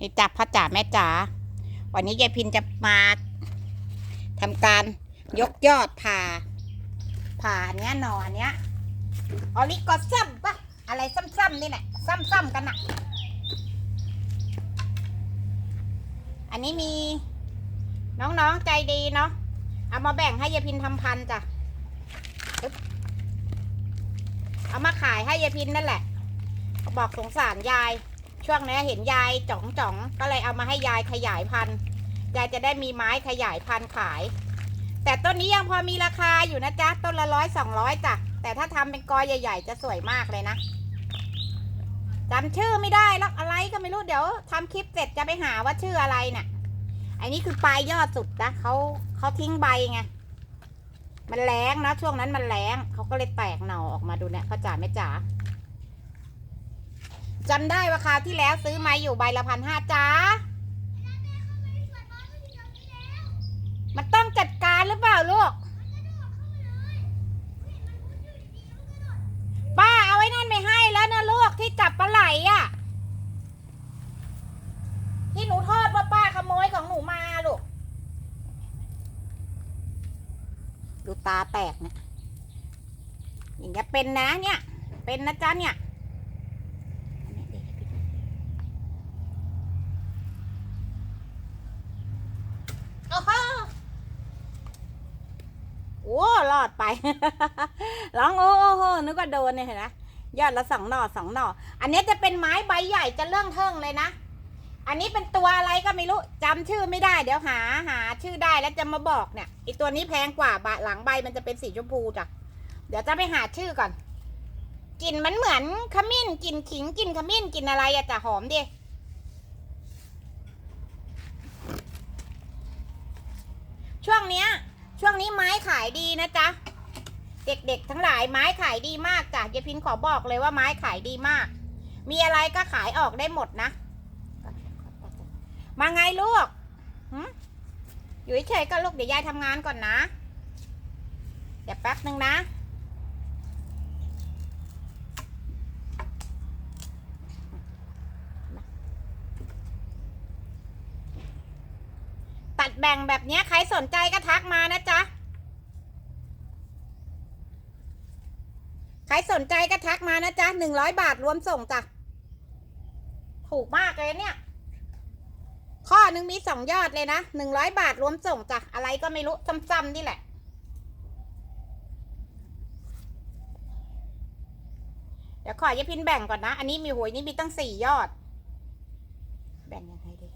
นี่จ้ะพ่อจ๋าแม่จ๋าวันนี้ยายพินจะมาทำการยกยอดผ่าผ่าเนี้ยหนอนเนี้ยออลิกอซัมปะอะไรซ้ำๆนี่แหละซ้ำๆกันอะอันนี้มีน้องๆใจดีเนาะเอามาแบ่งให้ยายพินทำพันจ้ะเอามาขายให้ยายพินนั่นแหละบอกสงสารยาย ช่วงนี้เห็นยายจ่องจ่องๆก็เลยเอามาให้ยายขยายพันธุ์ยายจะได้มีไม้ขยายพันธุ์ขาย แต่ต้นนี้ยังพอมีราคาอยู่นะจ๊ะต้นละร้อยสองร้อยจ้ะแต่ถ้าทำเป็นกอใหญ่ ๆ จะสวยมากเลยนะจำชื่อไม่ได้หรอกอะไรก็ไม่รู้เดี๋ยวทำคลิปเสร็จจะไปหาว่าชื่ออะไรเนี่ยอันนี้คือปลายยอดสุดนะเขาเขาทิ้งใบไงมันแรงนะช่วงนั้นมันแรงเขาก็เลยแตกหน่อออกมาดูเนี่ยเขาจ๋าไม่จ๋า จำได้ว่าคราวที่แล้วซื้อมาอยู่ใบละพันห้าจ้า มันต้องจัดการหรือเปล่าลูก ป้าเอาไว้นั่นไม่ให้แล้วนะลูกที่จับปลาไหลอะ ที่หนูโทษว่าป้าขโมยของหนูมาลูก ดูตาแตกเนี่ยอย่างเงี้ยเป็นนะเนี่ย เป็นนะจ๊ะเนี่ย โอ้โหโอ้รอ ดไป ร้องโอ้โหนึกว่าโดนเนี่ยเห็นไหมยอดละสองหน่อสองหน่อ อันนี้จะเป็นไม้ใบใหญ่จะเรื่องเทิงเลยนะ อันนี้เป็นตัวอะไรก็ไม่รู้จำชื่อไม่ได้ เดี๋ยวหาหาชื่อได้แล้วจะมาบอกเนี่ยไอตัวนี้แพงกว่าบะหลังใบมันจะเป็นสีชมพูจ้ะ เดี๋ยวจะไปหาชื่อก่อนกลิ่นมันเหมือนขมิ้นกลิ่นขิงกลิ่นขมิ้นกลิ่นอะไรอะจะหอมดิช่วงเนี้ย ช่วงนี้ไม้ขายดีนะจ๊ะ เด็กๆทั้งหลายไม้ขายดีมากจ้ะยายพินขอบอกเลยว่าไม้ขายดีมาก มีอะไรก็ขายออกได้หมดนะ มาไงลูกอยู่เฉยๆก็ลูกเดี๋ยวยายทำงานก่อนนะ เดี๋ยวแป๊บหนึ่งนะ แบ่งแบบนี้ใครสนใจก็ทักมานะจ๊ะ ใครสนใจก็ทักมานะจ๊ะหนึ่งร้อยบาทรวมส่งจ้ะ ถูกมากเลยเนี่ย ข้อหนึ่งมีสองยอดเลยนะหนึ่งร้อยบาทรวมส่งจ้ะ อะไรก็ไม่รู้ซ้ำๆนี่แหละเดี๋ยวขอยายพินแบ่งก่อนนะ อันนี้มีหวยนี่มีตั้งสี่ยอด แบ่งยังไงดี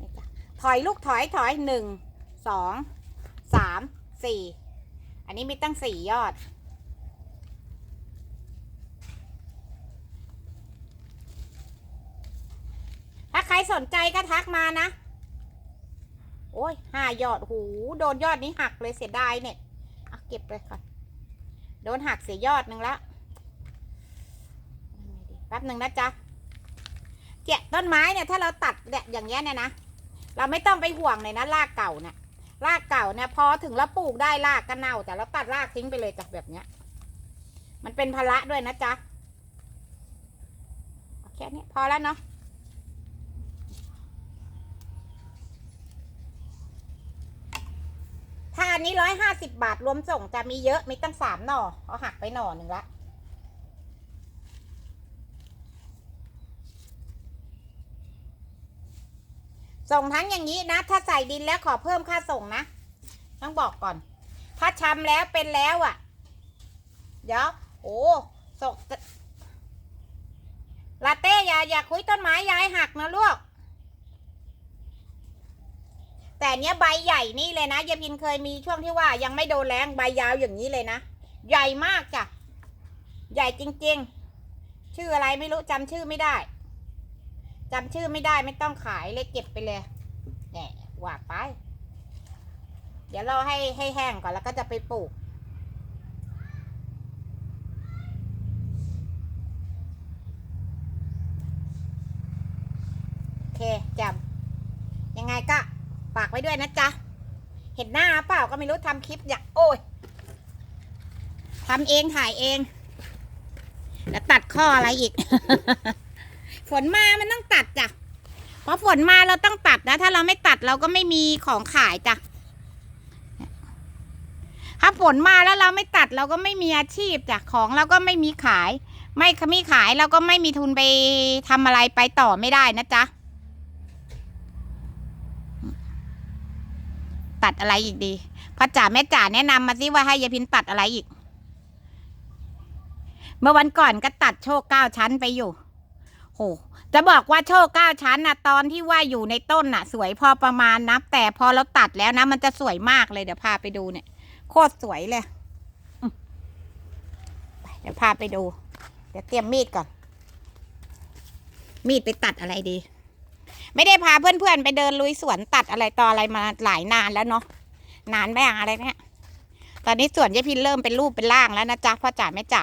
นี่จ้ะ ถ อยลูกถอยถอยหนึ่งสองสามสี่อันนี้มีตั้งสี่ยอด ถ้าใครสนใจก็ทักมานะ โอ้ยห้ายอดหู โดนยอดนี้หักเลยเสียดายเนี่ยเอาเก็บเลยค่ะโดนหักเสียยอดหนึ่งแล้วแป๊บหนึ่งนะจ๊ะเจ๊ต้นไม้เนี่ย ถ้าเราตัดเนี่ยอย่างเงี้ยเนี่ยนะ เราไม่ต้องไปห่วงเลยนะรากเก่าเนี่ยรากเก่าเนี่ยพอถึงเราปลูกได้รากก็เน่า แต่เราตัดรากทิ้งไปเลยจ้ะแบบเนี้ย มันเป็นภาระด้วยนะจ๊ะเอาแค่นี้พอแล้วเนาะถ้าอันนี้ร้อยห้าสิบบาทรวมส่งจะมีเยอะมีตั้งสามหน่อเอาหักไปหน่อหนึ่งละ ส่งทั้งอย่างนี้นะ ถ้าใส่ดินแล้วขอเพิ่มค่าส่งนะ ต้องบอกก่อน ถ้าชำแล้วเป็นแล้วอะ่ะ เดี๋ยวโอ้ส่งลาเต้อย่าอย่าคุยต้นไม้ยายหักนะลูก แต่เนี้ยใบใหญ่นี่เลยนะยายพินเคยมีช่วงที่ว่ายังไม่โดนแรงใบยาวอย่างนี้เลยนะ ใหญ่มากจ้ะ ใหญ่จริง ๆ ชื่ออะไรไม่รู้จำชื่อไม่ได้ จำชื่อไม่ได้ไม่ต้องขายเลยเก็บไปเลยแหนว่ยวาไป เดี๋ยวเราให้ให้แห้งก่อนแล้วก็จะไปปลูก โอเคจำยังไงก็ฝากไว้ด้วยนะจ๊ะ เห็นหน้าเปล่าก็ไม่รู้ทำคลิปอย่ากโอ้ยทำเองถ่ายเอง แล้วตัดข้ออะไรอีก ฝนมามันต้องตัดจ้ะเพราะฝนมาเราต้องตัดนะ ถ้าเราไม่ตัดเราก็ไม่มีของขายจ้ะถ้าฝนมาแล้วเราไม่ตัดเราก็ไม่มีอาชีพจ้ะของเราก็ไม่มีขาย ไม่มีขายเราก็ไม่มีทุนไปทำอะไรไปต่อไม่ได้นะจ๊ะตัดอะไรอีกดีพ่อจ๋าแม่จ๋าแนะนำมาสิว่าให้ยายพินตัดอะไรอีก เมื่อวันก่อนก็ตัดโชคเก้าชั้นไปอยู่ โหจะบอกว่าโชคเก้าชั้นนะตอนที่ว่าอยู่ในต้นน่ะ สวยพอประมาณนะแต่พอเราตัดแล้วนะ มันจะสวยมากเลยเดี๋ยวพาไปดูเนี่ย โคตรสวยเลยเดี๋ยวพาไปดู เดี๋ยวเตรียมมีดก่อน มีดไปตัดอะไรดี ไม่ได้พาเพื่อนๆไปเดินลุยสวนตัดอะไรต่ออะไรมาหลายนานแล้วเนาะนานแม่งอะไรเนี่ยตอนนี้สวนยายพินเริ่มเป็นรูปเป็นร่างแล้วนะจ๊ะพ่อจ๋าแม่จ๋า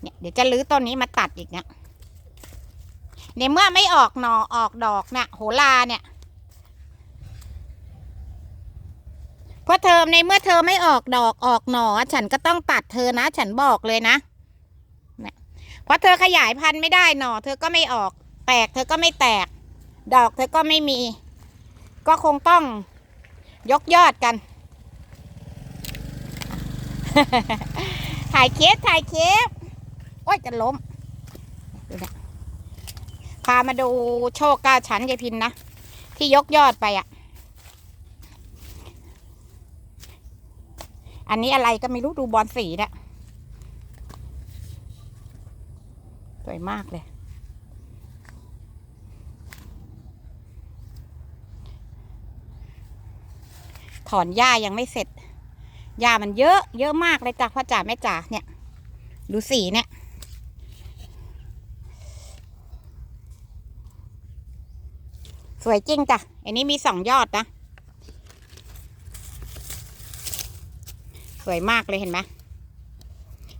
เนี่ยเดี๋ยวจะรื้อต้นนี้มาตัดอีกเนี่ย ในเมื่อไม่ออกหนอออกดอกเนี่ยโหราเนี่ยเพราะเธอในเมื่อเธอไม่ออกดอกออกหนอ ฉันก็ต้องตัดเธอนะ ฉันบอกเลยนะเนี่ยเพราะเธอขยายพันธุ์ไม่ได้หนอ เธอก็ไม่ออก แตกเธอก็ไม่แตก ดอกเธอก็ไม่มี ก็คงต้องยกยอดกัน ถ่ายเคสถ่ายเคสโอ้ยจะล้มดูนะ พามาดูโชคก้าชั้นยายพินนะ ที่ยกยอดไปอะ่ะ อันนี้อะไรก็ไม่รู้ดูบอลสีนะสวยมากเลย ถอนหญ้ายังไม่เสร็จหญ้ามันเยอะ เยอะมากเลยจ้ะพ่อจ๋าแม่จ๋าเนี่ย ดูสีเนี่ย สวยจริงจ้ะ อันนี้มีสองยอดนะ สวยมากเลยเห็นไหม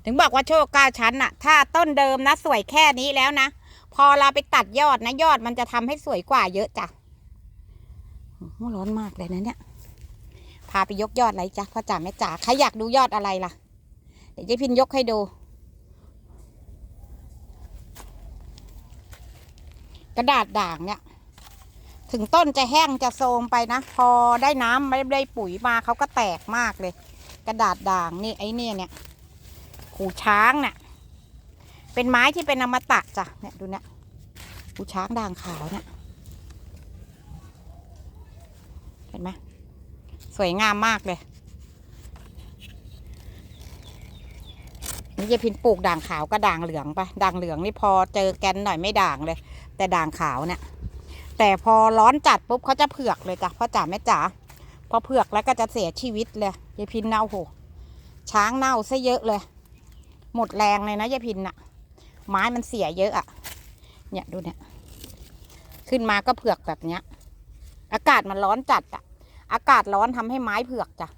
ถึงบอกว่าโชคเก้าชั้นน่ะถ้าต้นเดิมนะ สวยแค่นี้แล้วนะ พอเราไปตัดยอดนะ ยอดมันจะทำให้สวยกว่าเยอะจ้ะโอ้โหร้อนมากเลยนะเนี่ย พาไปยกยอดอะไรจ้ะพ่อจ๋าแม่จ๋าใครอยากดูยอดอะไรล่ะ เดี๋ยวเจ๊พินยกให้ดู กระดาษด่างเนี่ย ถึงต้นจะแห้งจะโทรมไปนะ พอได้น้ำไม่ได้ปุ๋ยมาเขาก็แตกมากเลย กระดาษด่างนี่ไอ้เนี่ยเนี่ยหูช้างเนี่ยเป็นไม้ที่เป็นอมตะจ้ะเนี่ยดูเนี่ยหูช้างด่างขาวเนี่ยเห็นไหมสวยงามมากเลยนี่จะพินปลูกด่างขาวก็ด่างเหลืองไปด่างเหลืองนี่พอเจอแกนหน่อยไม่ด่างเลย แต่ด่างขาวเนี่ย แต่พอร้อนจัดปุ๊บเขาจะเผือกเลยจ้ะพ่อจ๋าแม่จ๋าพอเผือกแล้วก็จะเสียชีวิตเลยยายพินเน่าโหช้างเน่าซะเยอะเลย หมดแรงเลยนะยายพินน่ะไม้มันเสียเยอะอะเนี่ยดูเนี่ย ขึ้นมาก็เผือกแบบเนี้ย อากาศมันร้อนจัดอะอากาศร้อนทำให้ไม้เผือกจ้ะ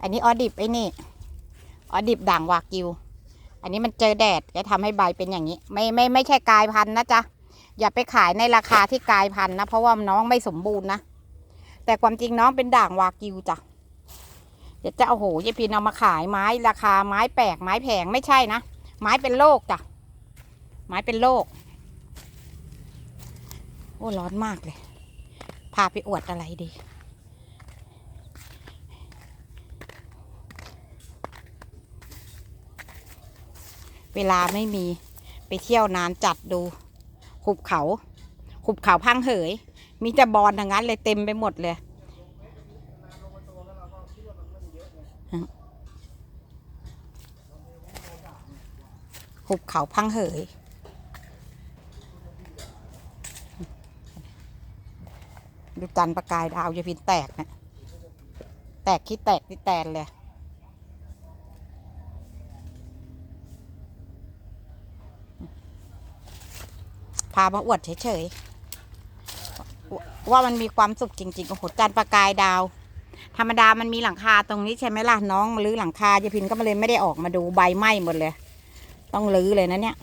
อันนี้ออดิบไอ้นี่ ออดิบด่างวากิว อันนี้มันเจอแดดก็ทำให้ใบเป็นอย่างนี้ ไม่ไม่ไม่ใช่กลายพันธุ์นะจ๊ะอย่าไปขายในราคาที่กลายพันธุ์นะ เพราะว่าน้องไม่สมบูรณ์นะ แต่ความจริงน้องเป็นด่างวากิวจ้ะเดี๋ยวจะเอาโหยายพินเอามาขายไม้ราคาไม้แปลกไม้แพงไม่ใช่นะ ไม้เป็นโรคจ้ะไม้เป็นโรคโอ้ร้อนมากเลย พาไปอวดอะไรดี เวลาไม่มีไปเที่ยวนานจัดดูหุบเขาหุบเขาพังเหย มีแต่บอลทั้งนั้นเลยเต็มไปหมดเลยหุบเขาพังเหย ดูจันประกายดาวยายพินแตกนะ แตกคิดแตกที่แตนเลยามาอวดเฉยๆว่ามันมีความสุขจริงๆโอ้โหจันประกายดาว ธรรมดามันมีหลังคาตรงนี้ใช่ไหมล่ะน้องมาลื้อหลังคายายพินก็มาเลยไม่ได้ออกมาดูใบไหม้หมดเลย ต้องลื้อเลยนะเนี่ย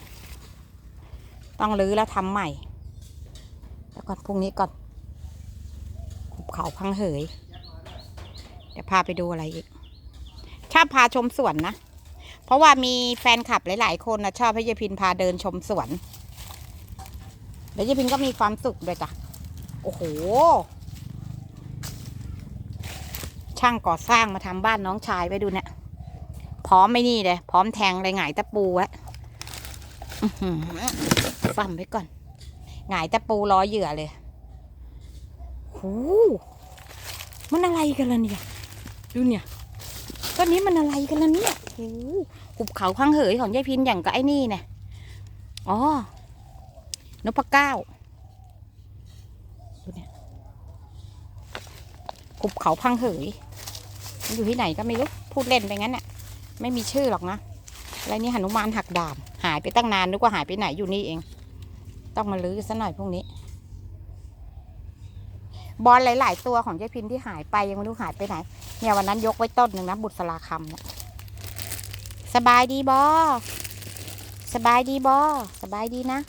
ต้องลื้อแล้วทำใหม่แล้วก่อนพรุ่งนี้ก่อนหุบเขาพังเหยเดี๋ยวพาไปดูอะไรอีกชอบพาชมสวนนะ เพราะว่ามีแฟนคลับหลาย ๆ คนนะชอบให้ยายพินพาเดินชมสวน แล้วยายพินก็มีความสุขด้วยจ้ะ โอ้โห ช่างก่อสร้างมาทำบ้านน้องชายไว้ดูเนี่ย พร้อมไม่นี่เลย พร้อมแทงเลยหงายตะปูไว้ฟั่มไว้ก่อน หงายตะปูรอเหยื่อเลยโหมันอะไรกันล่ะเนี่ย ดูเนี่ยต้นนี้มันอะไรกันล่ะเนี่ยโอ้โหหุบเขาข้างเหยของยายพินอย่างกับไอ้นี่เนี่ยอ๋อ นพเก้าดูเนี่ยหุบเขาพังเหยมันอยู่ที่ไหนก็ไม่รู้ พูดเล่นไปงั้นเนี่ยไม่มีชื่อหรอกนะอะไรนี่หนุมานหักดาบหายไปตั้งนานนึกว่าหายไปไหนอยู่นี่เอง ต้องมาลื้อซะหน่อยพวกนี้ บอลหลาย ๆ ตัวของยายพินที่หายไปยังไม่รู้หายไปไหน เนี่ยวันนั้นยกไว้ต้นหนึ่งนะบุษราคำเนี่ยสบายดีบอสบายดีบอสบายดีนะ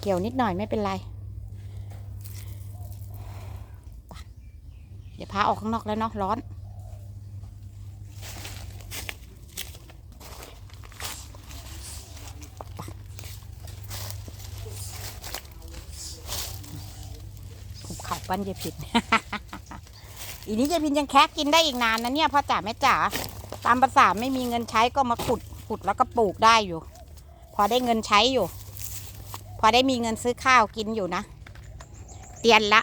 เกี่ยวนิดหน่อยไม่เป็นไร เดี๋ยวพาออกข้างนอกแล้วเนาะร้อนภูเข่าปั้นยายพินอีนี้ยายพินยังแคะกินได้อีกนานนะเนี่ยพ่อจ๋าแม่จ๋าตามภาษาไม่มีเงินใช้ก็มาขุดขุดแล้วก็ปลูกได้อยู่ พอได้เงินใช้อยู่ พอได้มีเงินซื้อข้าวกินอยู่นะ เตียนละ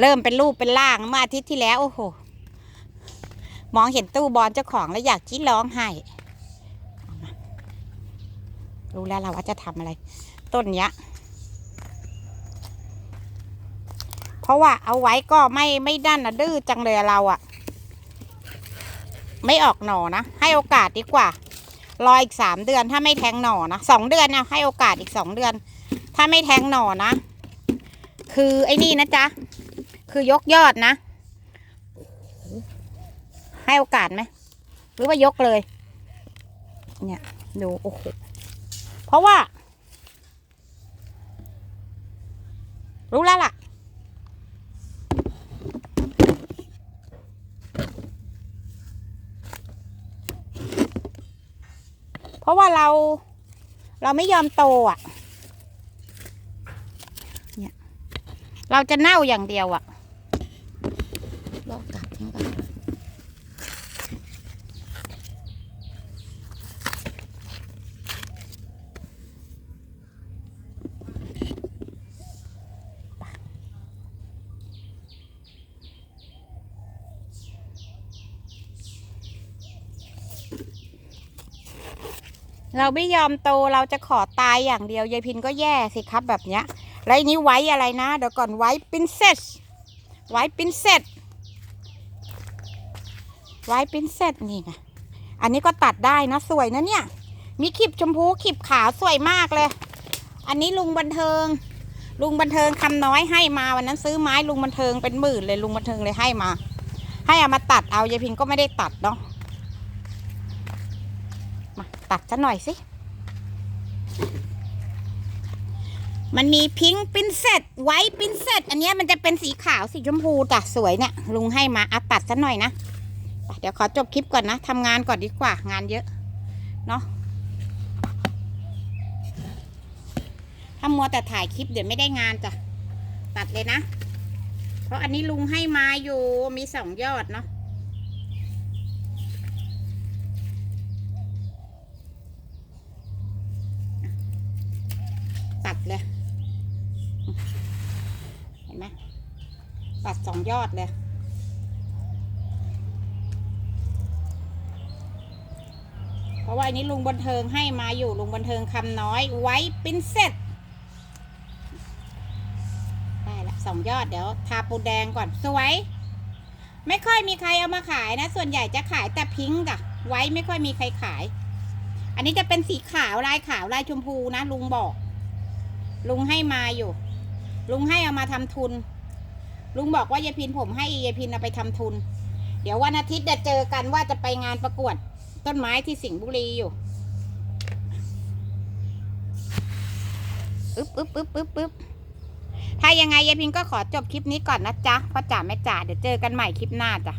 เริ่มเป็นรูปเป็นร่างเมื่ออาทิตย์ที่แล้ว โอ้โห มองเห็นตู้บอลเจ้าของแล้วอยากจี้ร้องไห้รู้แล้วเราว่าจะทำอะไร ต้นเนี้ย เพราะว่าเอาไว้ก็ไม่ไม่ด้านนะดื้อจังเลยเราอะไม่ออกหน่อนะ ให้โอกาสดีกว่า รออีกสามเดือนถ้าไม่แทงหน่อนะสองเดือนนะให้โอกาสอีกสองเดือน ถ้าไม่แทงหน่อนะ คือไอ้นี่นะจ๊ะ คือยกยอดนะ ให้โอกาสไหมหรือว่ายกเลย เนี่ยดูโอ้โหเพราะว่า รู้แล้วล่ะ เรา เราไม่ยอมโตอะเนี่ยเราจะเน่าอย่างเดียวอะลอกกัดทิ้งก่อ เราไม่ยอมโตเราจะขอตายอย่างเดียวยายพินก็แย่สิครับแบบเนี้ยแล้วนี้ไว้อะไรนะ เดี๋ยวก่อนไว้ปินเซสไว้ปินเซสไว้ปินเซสนี่ไงอันนี้ก็ตัดได้นะสวยนะเนี่ย มีขีบชมพูขีบขาวสวยมากเลย อันนี้ลุงบันเทิง ลุงบันเทิงคำน้อยให้มาวันนั้นซื้อไม้ลุงบันเทิงเป็นหมื่นเลยลุงบันเทิงเลยให้มา ให้เอามาตัดเอายายพินก็ไม่ได้ตัดเนาะ ตัดซะหน่อยสิ มันมีพิงค์ปินเซตไวท์ปินเซตอันนี้มันจะเป็นสีขาวสีชมพูจ้ะสวยเนี่ย ลุงให้มาเอาตัดซะหน่อยนะเดี๋ยวขอจบคลิปก่อนนะทำงานก่อนดีกว่า งานเยอะ เนาะถ้ามัวแต่ถ่ายคลิปเดี๋ยวไม่ได้งานจ้ะ ตัดเลยนะ เพราะอันนี้ลุงให้มาอยู่มีสองยอดเนาะ ตัดเลย เห็นไหมตัดสองยอดเลย เพราะว่าอันนี้ลุงบันเทิงให้มาอยู่ลุงบันเทิงคำน้อยไว้ปิ้นเสร็จได้ละสองยอดเดี๋ยวทาปูแดงก่อนสวย ไม่ค่อยมีใครเอามาขายนะ ส่วนใหญ่จะขายแต่พิงก์อะไว้ไม่ค่อยมีใครขาย อันนี้จะเป็นสีขาวลายขาวลายชมพูนะ ลุงบอก ลุงให้มาอยู่ ลุงให้เอามาทำทุน ลุงบอกว่ายายพินผมให้ยายพินเอาไปทำทุน เดี๋ยววันอาทิตย์จะเจอกันว่าจะไปงานประกวด ต้นไม้ที่สิงห์บุรีอยู่อึ๊บอึ๊บอึ๊บอึ๊บอึ๊บถ้ายังไงยายพินก็ขอจบคลิปนี้ก่อนนะจ๊ะพ่อจ๋าแม่จ๋าเดี๋ยวเจอกันใหม่คลิปหน้าจ้ะ